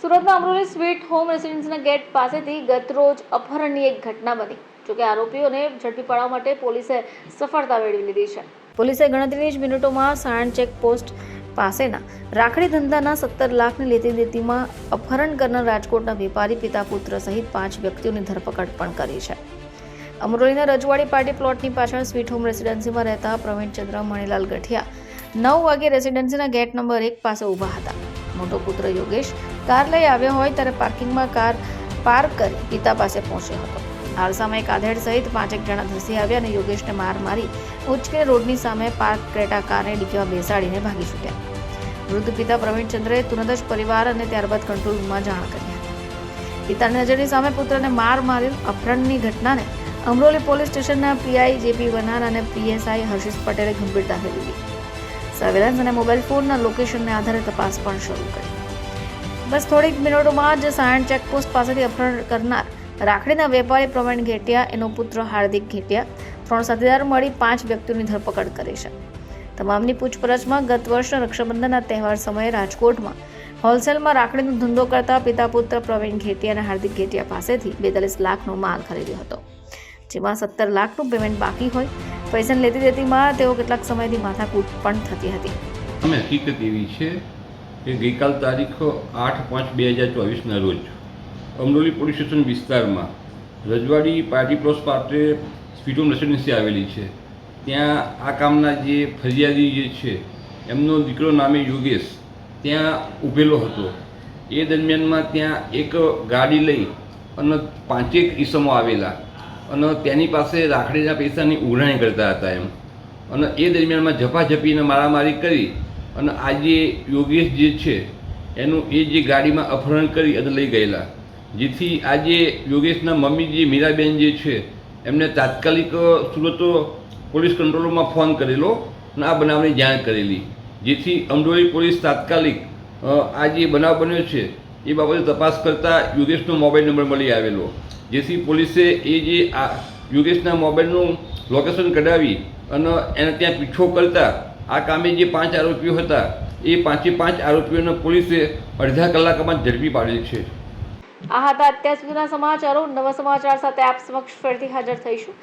સુરતના Amroli sweet home રેસિડેન્સના gate પાસેથી ગતરોજ અપહરણની એક ઘટના બની જોકે આરોપીઓને ઝડપી પાડવા માટે પોલીસે સફળતા મેળવી લીધી છે. પોલીસે ગણતરીની જ મિનિટોમાં સાણ ચેકપોસ્ટ પાસેના રાખડી ધંધાના સત્તર લાખની લેતી દેતીમાં અપહરણ કરનાર રાજકોટના વેપારી પિતા પુત્ર સહિત પાંચ વ્યક્તિઓની ધરપકડ પણ કરી છે. અમરોલીના રજવાડી પાર્ટી પ્લોટની પાછળ સ્વીટ હોમ રેસિડેન્સીમાં રહેતા પ્રવીણચંદ્ર મણીલાલ ગઠિયા નવ વાગે રેસિડેન્સીના ગેટ નંબર એક પાસે ઊભા હતા. મોટો પુત્ર યોગેશ કાર લઈ આવ્યો હોય ત્યારે પાર્કિંગમાં કાર પાર્ક કરી પિતા પાસે પહોંચ્યો હતો. હાલ સમયે એક આધેડ સહિત પાંચેક જણા ધસી આવ્યા અને યોગેશને માર મારી ઉચકે રોડની સામે પાર્ક ક્રેટા કારને ડીકીમાં બેસાડીને ભાગી છૂટ્યા. વૃદ્ધ પિતા પ્રવીણચંદ્રએ તુરંત જ પરિવાર અને ત્યારબાદ કંટ્રોલ રૂમમાં જાણ કરી પિતા નજરની સામે પુત્રને માર માર્યો અપહરણની ઘટનાને અમરોલી પોલીસ સ્ટેશનના પીઆઈ જેપી વનાર અને પીએસઆઈ હર્ષિસ પટેલે ગંભીરતા લીધી સર્વેલન્સ અને મોબાઈલ ફોનના લોકેશનને આધારે તપાસ પણ શરૂ કરી. બસ થોડીક મિનિટોમાં જ સાયણ ચેકપોસ્ટ પાસેથી અપહરણ કરનાર રાખડીના વેપારી પ્રવીણ ઘેટિયા, એનો પુત્ર હાર્દિક ઘેટિયા, ત્રણ સાથીદાર મળી પાંચ વ્યક્તિઓની ધરપકડ કરી છે. તમામની પૂછપરછમાં ગત વર્ષના રક્ષાબંધનના તહેવાર સમયે રાજકોટમાં હોલસેલમાં રાખડીનો ધંધો કરતા પિતા પુત્ર પ્રવીણ ઘેટિયા અને હાર્દિક ઘેટિયા પાસેથી બેતાલીસ લાખનો માલ ખરીદ્યો હતો. જેમાં સત્તર લાખનું પેમેન્ટ બાકી હોય પૈસાની લેતી દેતીમાં તેઓ કેટલાક સમયથી માથાકૂટ પણ થતી હતી. અમે હકીકત એવી છે કે ગઈકાલ તારીખ આઠ પાંચ બે હજાર ચોવીસના રોજ અમરોલી પોલીસ સ્ટેશન વિસ્તારમાં રજવાડી પાર્ટી પ્લોસ પાસે સ્પીડોમ રેસિડેન્સી આવેલી છે. ત્યાં આ કામના જે ફરિયાદી જે છે, એમનો દીકરો નામે યોગેશ ત્યાં ઊભેલો હતો. એ દરમિયાનમાં ત્યાં એક ગાડી લઈ અને પાંચેક ઈસમો આવેલા. અને તેની પાસે રાખડીના પૈસાની ઉઘરાણી કરતા હતા એમ. અને એ દરમિયાનમાં ઝપાઝપીને મારામારી કરી અને આજે યોગેશ જે છે, એનું એ જે ગાડીમાં અપહરણ કરી અને લઈ ગયેલા. જેથી આજે યોગેશના મમ્મી જે મીરાબેન જે છે, એમને તાત્કાલિક સુરત પોલીસ કંટ્રોલમાં ફોન કરેલો અને આ બનાવની જાણ કરેલી. જેથી અમરોલી પોલીસ તાત્કાલિક આ જે બનાવ બન્યો છે એ બાબતે તપાસ કરતાં યોગેશનો મોબાઈલ નંબર મળી આવેલો. જેથી પોલીસે એ જે આ યોગેશના મોબાઈલનું લોકેશન કઢાવી અને એને ત્યાં પીછો કરતા આ કામે જે પાંચ આરોપીઓ હતા, એ પાંચે પાંચ આરોપીઓને પોલીસે અડધા કલાકમાં ઝડપી પાડેલ છે. આ હતા અત્યાર સુધીના સમાચારો. નવા સમાચાર સાથે આપ સમક્ષ ફરીથી હાજર થઈશું.